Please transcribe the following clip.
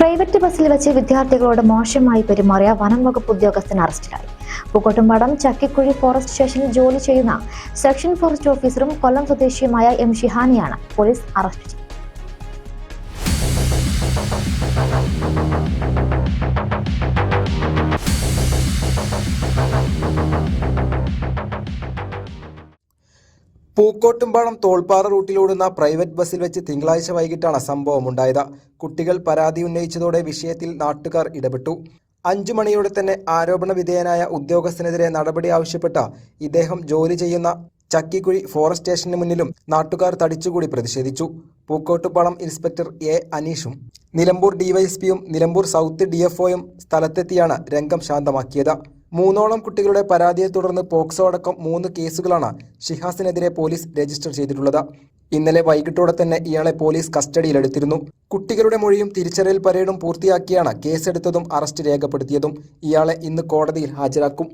Private ബസ്സിൽ വെച്ച് വിദ്യാർത്ഥികളോട് മോശമായി പെരുമാറിയ വനം വകുപ്പ് ഉദ്യോഗസ്ഥൻ അറസ്റ്റിലായി. പൂക്കോട്ടുംപാടം ചക്കിക്കുഴി ഫോറസ്റ്റ് സ്റ്റേഷനിൽ ജോലി ചെയ്യുന്ന സെക്ഷൻ ഫോറസ്റ്റ് ഓഫീസറും കൊല്ലം സ്വദേശിയുമായ എം ഷിഹാനിയാണ് പോലീസ് അറസ്റ്റ് ചെയ്തത്. പൂക്കോട്ടുംപാടം തോൾപ്പാറ റൂട്ടിലോടുന്ന പ്രൈവറ്റ് ബസ്സിൽ വെച്ച് തിങ്കളാഴ്ച വൈകിട്ടാണ് സംഭവമുണ്ടായത്. കുട്ടികൾ പരാതി ഉന്നയിച്ചതോടെ വിഷയത്തിൽ നാട്ടുകാർ ഇടപെട്ടു. അഞ്ചു മണിയോടെ തന്നെ ആരോപണ വിധേയനായ ഉദ്യോഗസ്ഥനെതിരെ നടപടി ആവശ്യപ്പെട്ട ഇദ്ദേഹം ജോലി ചെയ്യുന്ന ചക്കിക്കുഴി ഫോറസ്റ്റ് സ്റ്റേഷന് മുന്നിലും നാട്ടുകാർ തടിച്ചുകൂടി പ്രതിഷേധിച്ചു. പൂക്കോട്ടുപാളം ഇൻസ്പെക്ടർ എ അനീഷും നിലമ്പൂർ ഡിവൈഎസ്പിയും നിലമ്പൂർ സൗത്ത് ഡിഎഫ്ഒയും സ്ഥലത്തെത്തിയാണ് രംഗം ശാന്തമാക്കിയത്. മൂന്നോളം കുട്ടികളുടെ പരാതിയെ തുടർന്ന് പോക്സോ അടക്കം മൂന്ന് കേസുകളാണ് ഷിഹാസിനെതിരെ പോലീസ് രജിസ്റ്റർ ചെയ്തിട്ടുള്ളത്. ഇന്നലെ വൈകിട്ടോടെ തന്നെ ഇയാളെ പോലീസ് കസ്റ്റഡിയിലെടുത്തിരുന്നു. കുട്ടികളുടെ മൊഴിയും തിരിച്ചറിയൽ പരേഡും പൂർത്തിയാക്കിയാണ് കേസെടുത്തതും അറസ്റ്റ് രേഖപ്പെടുത്തിയതും ഇയാളെ ഇന്ന് കോടതിയിൽ ഹാജരാക്കും.